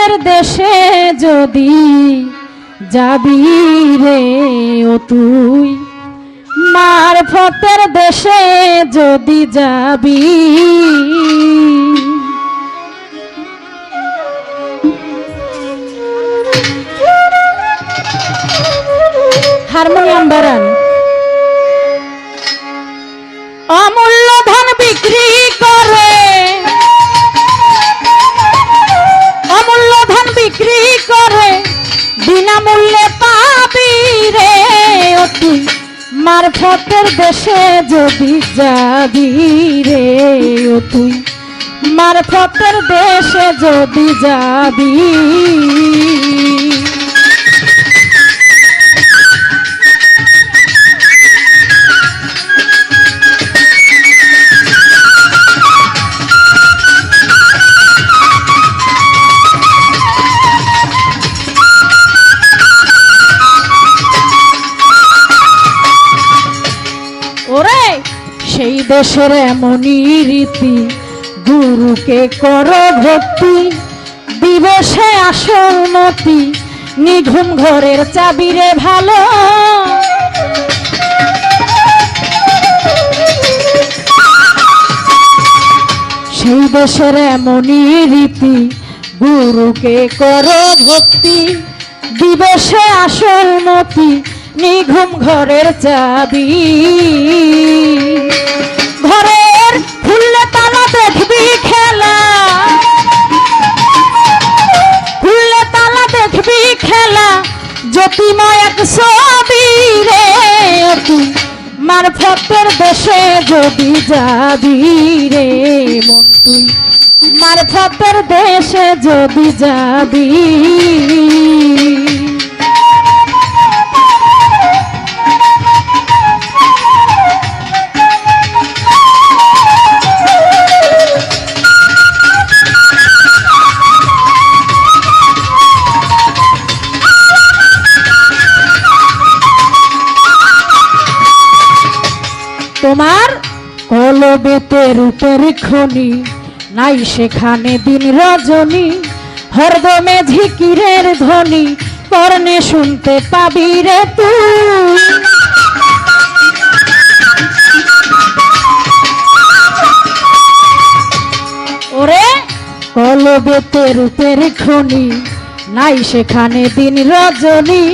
মারফতের দেশে যদি যাবি রে ও তুই মারফতের দেশে যদি যাবি। হারমোনিয়াম বাড়ান। অমূল্য ধন বিক্রি বিনামূল্যে পাবি রে অতি। মারফতের দেশে যদি যাবি রে ও তুই মারফতের দেশে যদি যাবি দেশের এমনই রীতি, গুরুকে কর ভক্তি, দিবসে আসল মতি নিঘুম ঘরের চাবিরে ভালো। সেই দেশের এমনই রীতি, গুরুকে কর ভক্তি, দিবসে আসল মতি নিঘুম ঘরের চাবি। দেখবি খেলা? খুললে তালা খেলা? জ্যোতিময় এক ছবি রে তুই মারফতের দেশে যদি যাবি রে মন মারফতের দেশে যদি যাবি। তোমার কলবেতে রূপের খনি, নাই সেখানে দিন রজনী, হরদমে ঝিকিরের ধ্বনি, কর্ণে শুনতে পাবি রে তুই। ওরে কলবেতে রূপের খনি, নাই সেখানে দিন রজনী,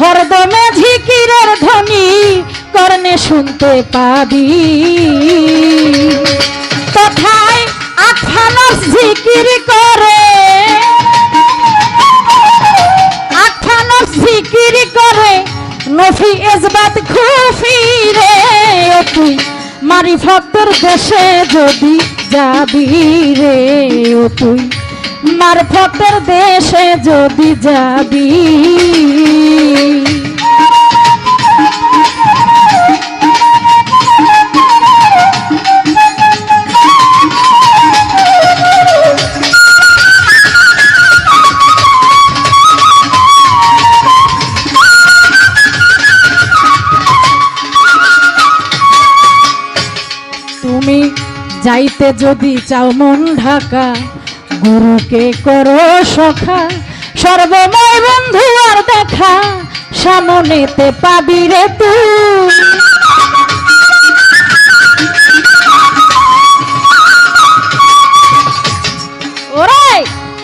হরদমে ঝিকিরের ধ্বনি কর্ণে শুনতে পাবি। তথায় আখানস ঝিকির করে? আখানস ঝিকির করে নফি এজবাত খুফি রে। তুই মারি ভক্তর দেশে যদি যাবি রে। তুই মারফতের দেশে যদি যাবি যদি চাও মন ঢাকা, গুরুকে করো সখা। সর্বময় বন্ধু আর দেখা, সামনেতে পাবি রে তুই।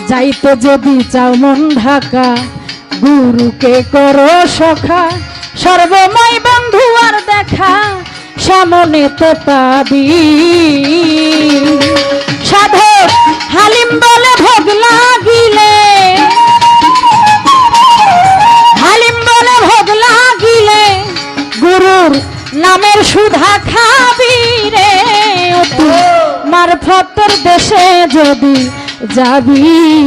যাইতে যদি চাও মন ঢাকা, গুরুকে করো সখা। সর্বময় বন্ধু আর দেখা, সামনেতে পাবি। হালিম বলে ভোগ লাগিলে। হালিম বলে ভোগ লাগিলে। গুরুর নামের সুধা খাবি রে। তুই দেশে যদি যাবি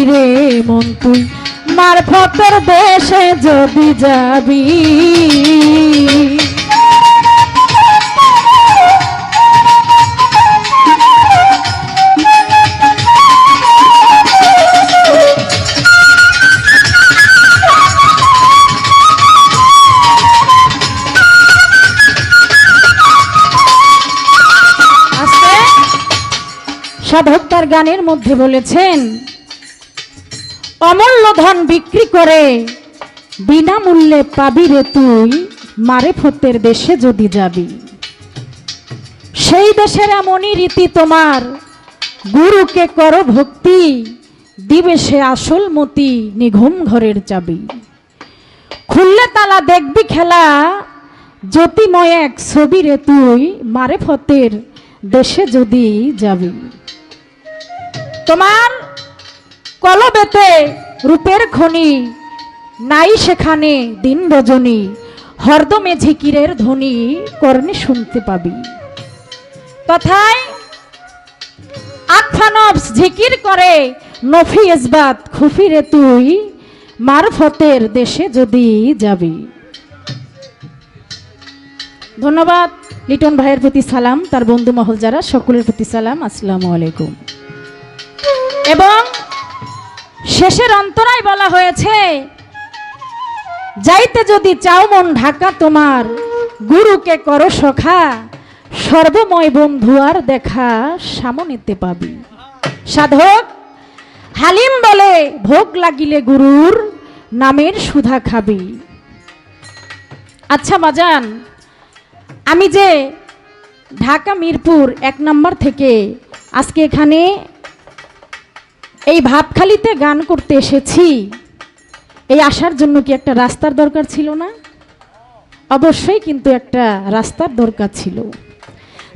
রে মন তুই। মারফতের দেশে যদি যাবি। গানের মধ্যে বলেছেন অমূল্য ধন বিক্রি করে বিনামূল্যে পাবি রে তুই, মারে ফতের দেশে যদি যাবি। সেই দেশের এমনই রীতি তোমার, গুরুকে করো ভক্তি, দিবে সে আসল মতি, নিঘুম ঘরের চাবি। খুললে তালা দেখবি খেলা, জ্যোতিময় এক ছবি রে তুই, মারে ফতের দেশে যদি যাবি। তোমার কলবেতে রূপের খনি, নাই সেখানে দিন রজনী, হরদমে ঝিকিরের ধ্বনি কর্ণে শুনতে পাবি। কথায় আখানবস ঝিকির করে, নফি ইসবাত খুফিরে তুই, মারফতের দেশে যদি যাবি। ধন্যবাদ লিটন ভাইয়ের প্রতি সালাম, তার বন্ধু মহল যারা, সকলের প্রতি সালাম। আসসালামু আলাইকুম। এবং শেষের অন্তরায় বলা হয়েছে, যাইতে যদি চাও মন ঢাকা তোমার, গুরুকে করো সখা, সর্বময় বন্ধু আর দেখা সামনেতে পাবি। সাধক, হালিম বলে, ভোগ লাগিলে গুরুর নামের সুধা খাবি। আচ্ছা বাজান আমি যে ঢাকা মিরপুর এক নম্বর থেকে আজকে এখানে এই ভাবখালিতে গান করতে এসেছি। এই আসার জন্য কি একটা রাস্তার দরকার ছিল না? অবশ্যই কিন্তু একটা রাস্তার দরকার ছিল।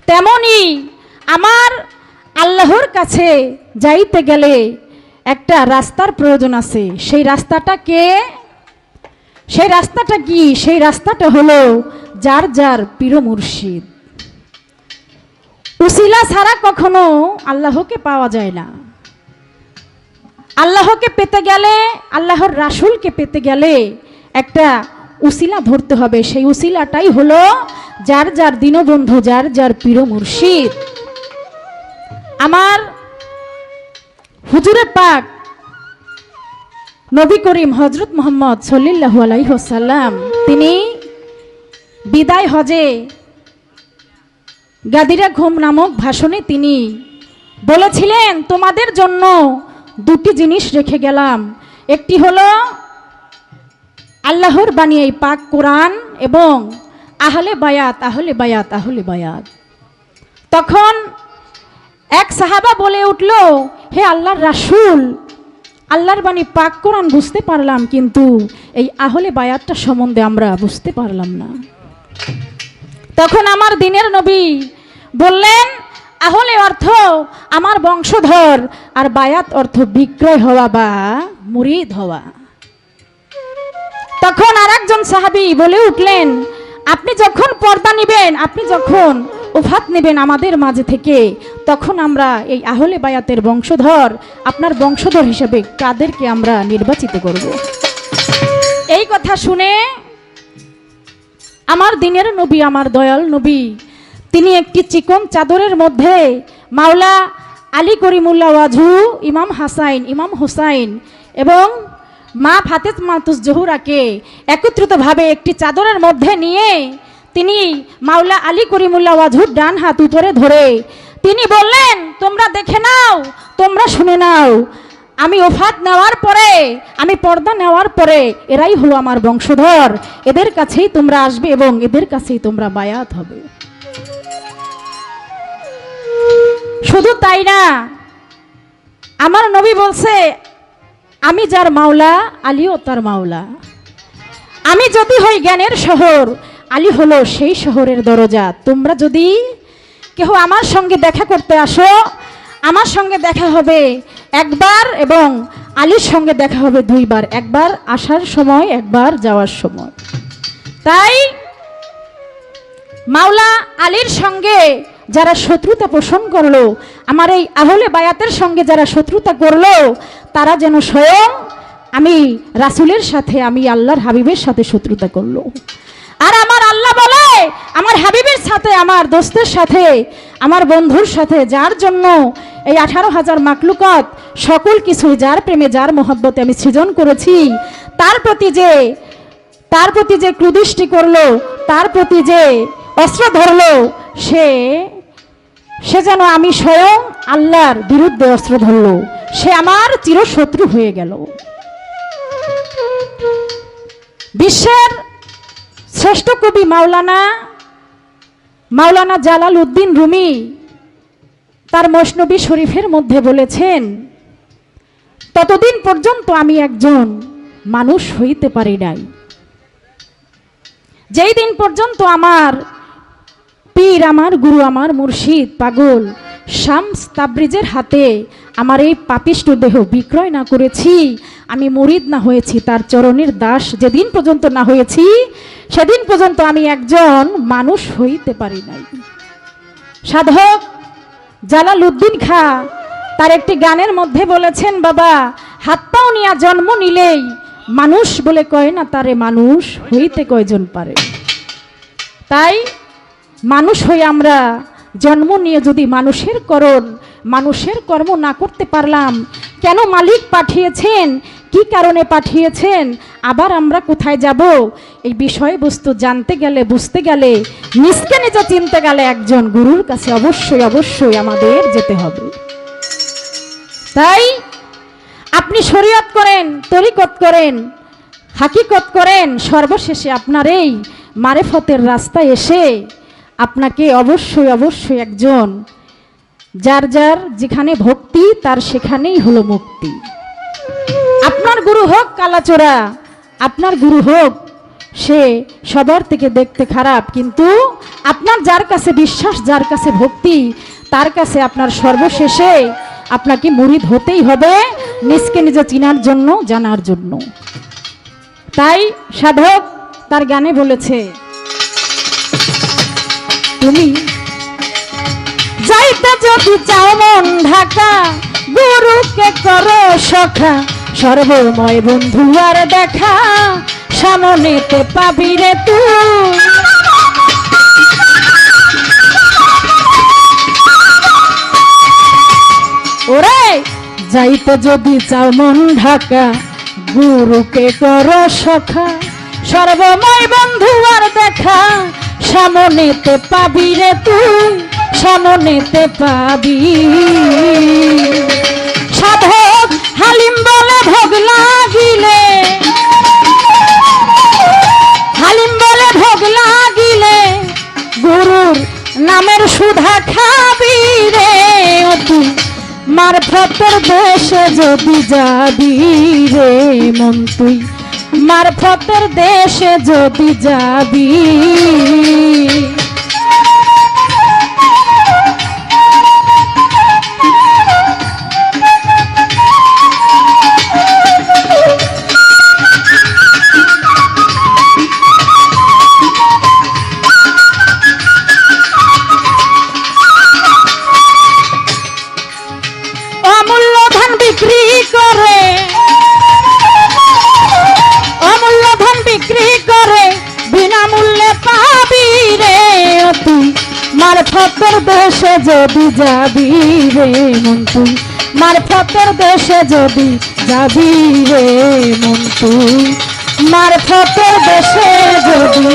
তেমনি আমার আল্লাহর কাছে যাইতে গেলে একটা রাস্তার প্রয়োজন আছে। সেই রাস্তাটা কে? সেই রাস্তাটা কি? সেই রাস্তাটা হলো যার যার পীর মুর্শিদ। উসিলা ছাড়া কখনো আল্লাহকে পাওয়া যায় না। আল্লাহকে পেতে গেলে, আল্লাহর রাসুলকে পেতে গেলে একটা উসিলা ধরতে হবে। সেই উসিলাটাই হলো যার যার দীনবন্ধু, যার যার পীর মুর্শিদ। আমার হুজুরে পাক নবী করিম হজরত মোহাম্মদ সল্লিল্লাহু আলাইহসাল্লাম তিনি বিদায় হজে গাদিরা ঘুম নামক ভাষণে তিনি বলেছিলেন, তোমাদের জন্য দুটি জিনিস রেখে গেলাম। একটি হলো আল্লাহর বাণী এই পাক কোরআন এবং আহলে বায়াত আহলে বায়াত আহলে বায়াত। তখন এক সাহাবা বলে উঠল, হে আল্লাহর রাসুল, আল্লাহর বাণী পাক কোরআন বুঝতে পারলাম, কিন্তু এই আহলে বায়াতটা সম্বন্ধে আমরা বুঝতে পারলাম না। তখন আমার দিনের নবী বললেন আহলে অর্থ আমার বংশধর, আর বায়াত অর্থ বিক্রয় হওয়া বা মুরিদ হওয়া। তখন আর একজন সাহাবি বলে উঠলেন, আপনি যখন পর্দা নেবেন, আপনি যখন উফাত নেবেন আমাদের মাঝে থেকে, তখন আমরা এই আহলে বায়াতের বংশধর, আপনার বংশধর হিসেবে কাদেরকে আমরা নির্বাচিত করব? এই কথা শুনে আমার দিনের নবী, আমার দয়াল নবী তিনি একটি চিকন চাদরের মধ্যে মাওলা আলী করিমুল্লা ওয়াজু ইমাম হাসাইন, ইমাম হুসাইন এবং মা ফাতেজ মাতুস জহুরাকে একত্রিতভাবে একটি চাদরের মধ্যে নিয়ে তিনি মাওলা আলী করিমুল্লা ওয়াজুর ডান হাত উপরে ধরে তিনি বললেন, তোমরা দেখে নাও, তোমরা শুনে নাও। আমি ওফাত নেওয়ার পরে, আমি পর্দা নেওয়ার পরে এরাই হলো আমার বংশধর। এদের কাছেই তোমরা আসবে এবং এদের কাছেই তোমরা বায়াত হবে। শুধু তাই না, আমার নবী বলছে, আমি যার মাওলা, আলীও তার মাওলা। আমি যদি হই জ্ঞানের শহর, আলী হলো সেই শহরের দরজা। তোমরা যদি কেহ আমার সঙ্গে দেখা করতে আসো, আমার সঙ্গে দেখা হবে একবার এবং আলীর সঙ্গে দেখা হবে দুইবার। একবার আসার সময়, একবার যাওয়ার সময়। তাই মাওলা, আলীর সঙ্গে যারা শত্রুতা পোষণ করল, আমার এই আহলে বায়াতের সঙ্গে যারা শত্রুতা করল, তারা যেন স্বয়ং আমি রাসুলের সাথে, আমি আল্লাহর হাবিবের সাথে শত্রুতা করল। আর আমার আল্লাহ বলে, আমার হাবিবের সাথে, আমার দোস্তের সাথে, আমার বন্ধুর সাথে, যার জন্য এই আঠারো হাজার মাকলুকত সকল কিছুই, যার প্রেমে, যার মহব্বতে আমি সৃজন করেছি, তার প্রতি যে, তার প্রতি যে ক্রুদৃষ্টি করল, তার প্রতি যে অস্ত্র ধরলো, সে সে যেন আমি স্বয়ং আল্লাহর বিরুদ্ধে অস্ত্র ধরল। সে আমার চিরশত্রু হয়ে গেল। বিশ্বের শ্রেষ্ঠ কবি মাওলানা মাওলানা জালাল উদ্দিন রুমি তার মসনবী শরীফের মধ্যে বলেছেন, ততদিন পর্যন্ত আমি একজন মানুষ হইতে পারি নাই। যেই দিন পর্যন্ত আমার পীর আমার, গুরু আমার, মুর্শিদ, পাগল। শামস তাবরিজের হাতে আমার এই পাপিষ্ট দেহ বিক্রয় না করেছি। আমি মরিদ না হয়েছি, তার চরণের দাস যেদিন পর্যন্ত না হয়েছি, সেদিন পর্যন্ত আমি একজন মানুষ হইতে পারি নাই। সাধক জালাল উদ্দিন খা তার একটি গানের মধ্যে বলেছেন, বাবা, হাত পাও নিয়া জন্ম নিলেই মানুষ বলে কয় না, তারে মানুষ হইতে কয়জন পারে? তাই মানুষ হয়ে আমরা জন্ম নিয়ে যদি মানুষের করণ, মানুষের কর্ম না করতে পারলাম, কেন মালিক পাঠিয়েছেন? কি কারণে পাঠিয়েছেন? আবার আমরা কোথায় যাব? এই বিষয়বস্তু জানতে গেলে, বুঝতে গেলে, নিজকে নিজে চিনতে গেলে একজন গুরুর কাছে অবশ্যই অবশ্যই আমাদের যেতে হবে। তাই আপনি শরীয়ত করেন, তরিকত করেন, হাকিকত করেন, সর্বশেষে আপনার এই মারেফতের রাস্তায় এসে আপনাকে অবশ্যই অবশ্যই একজন, যার যার যেখানে ভক্তি, তার সেখানেই হলো মুক্তি। আপনার গুরু হোক কালাচোরা, আপনার গুরু হোক, সে সবার থেকে দেখতে খারাপ, কিন্তু আপনার যার কাছে বিশ্বাস, যার কাছে ভক্তি, তার কাছে আপনার সর্বশেষে আপনাকে মুরিদ হতেই হবে, নিজকে নিজে চিনার জন্য, জানার জন্য। তাই সাধক তার গানে বলেছে তুমি যাইতে যদি চাও মন ঢাকা, গুরুকে করো সখা, সর্বময় বন্ধু আর দেখা, সামনেতে পাবি রে তুই। ওরে, যাইতে যদি চাও মন ঢাকা, গুরুকে করো সখা, সর্বময় বন্ধু আর দেখা সামনেতে পাবি রে তুই, সামনেতে পাবি। সাধক হালিম বলে ভোগ লাগিলে, হালিম বলে ভোগ লাগিলে, গুরুর নামের সুধা খাবি রে। তুই মারফতের দেশে যদি যাবি রে মন তুই। মারফতের দেশে যদি যাবি মারফতের দেশে যদি যাবি রে মন তুই মারফতের দেশে যদি যাবি রে মন তুই মারফতের দেশে যদি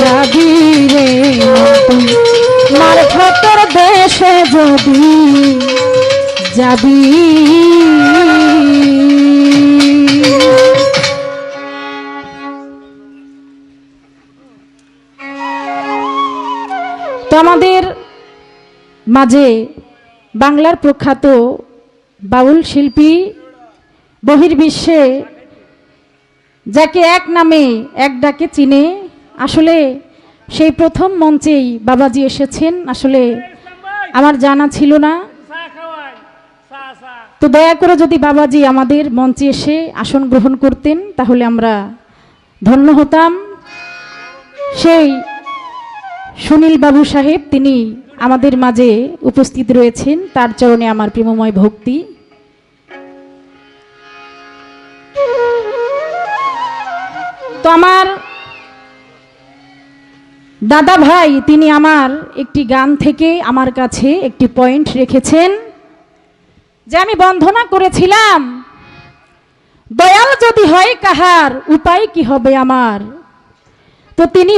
যাবি রে মন তুই মারফতের দেশে যদি যাবি। আমাদের মাঝে বাংলার প্রখ্যাত বাউল শিল্পী বহির্বিশ্বে যাকে এক নামে এক ডাকে চিনে, আসলে সেই প্রথম মঞ্চেই বাবাজি এসেছেন। আসলে আমার জানা ছিল না। তো দয়া করে যদি বাবাজি আমাদের মঞ্চে এসে আসন গ্রহণ করতেন, তাহলে আমরা ধন্য হতাম। সেই সুনীল বাবু সাহেব, তিনি আমাদের মাঝে উপস্থিত রয়েছেন, তার চরণে আমার প্রেমময় ভক্তি। তো আমার দাদা ভাই, তিনি আমার একটি গান থেকে আমার কাছে একটি পয়েন্ট রেখেছেন, যে আমি বন্ধনা করেছিলাম। দয়াল যদি হয় কাহার, উপায় কি হবে আমার? তো তিনি